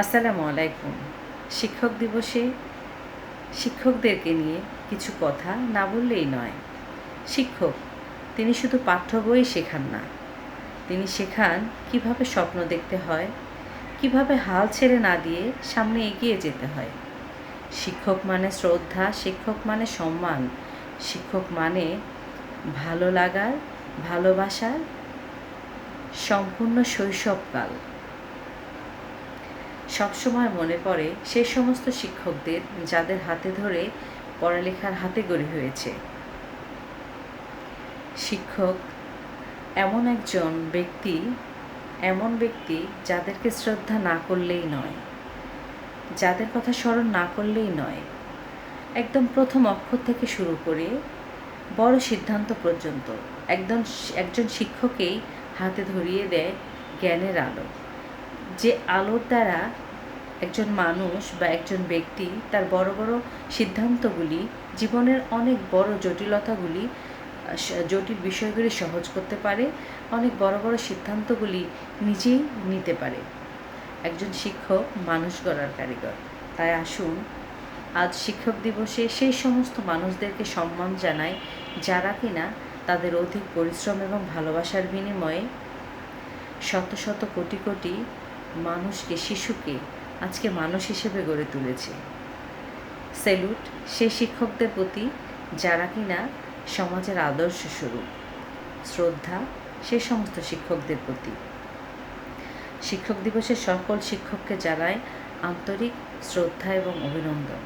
আসসালামু আলাইকুম। শিক্ষক দিবসে শিক্ষকদেরকে নিয়ে কিছু কথা না বললেই নয়। শিক্ষক, তিনি শুধু পাঠ্য বই শেখান না। তিনি শেখান কীভাবে স্বপ্ন দেখতে হয়, কীভাবে হাল ছেড়ে না দিয়ে সামনে এগিয়ে যেতে হয়। শিক্ষক মানে শ্রদ্ধা, শিক্ষক মানে সম্মান। শিক্ষক মানে ভালো লাগার, ভালোবাসার সম্পূর্ণ শৈশবকাল। সবসময় মনে পড়ে সেই সমস্ত শিক্ষকদের যাদের হাতে ধরে পড়ালেখার হাতে গড়ি হয়েছে। শিক্ষক এমন একজন ব্যক্তি, এমন ব্যক্তি যাদেরকে শ্রদ্ধা না করলেই নয়, যাদের কথা স্মরণ না করলেই নয়। একদম প্রথম অক্ষর থেকে শুরু করে বড় সিদ্ধান্ত পর্যন্ত একদম একজন শিক্ষকেই হাতে ধরিয়ে দেয় জ্ঞানের আলো। যে আলোর দ্বারা একজন মানুষ বা একজন ব্যক্তি তার বড় বড় সিদ্ধান্তগুলি, জীবনের অনেক বড় জটিলতাগুলি জটিল বিষয়গুলি সহজ করতে পারে, অনেক বড় বড় সিদ্ধান্তগুলি নিজেই নিতে পারে। একজন শিক্ষক মানুষ গড়ার কারিগর। তাই আসুন, আজ শিক্ষক দিবসে সেই সমস্ত মানুষদেরকে সম্মান জানাই, যারা কিনা তাদের অধিক পরিশ্রম এবং ভালোবাসার বিনিময়ে শত শত কোটি কোটি মানুষকে, শিশুকে আজকে মানুষ হিসেবে গড়ে তুলেছে। সেলুট সে শিক্ষকদের প্রতি যারা কিনা সমাজের আদর্শ স্বরূপ, শ্রদ্ধা, সে সমস্ত শিক্ষকদের প্রতি। শিক্ষক দিবসের সকল শিক্ষককে জানায় আন্তরিক শ্রদ্ধা এবং অভিনন্দন।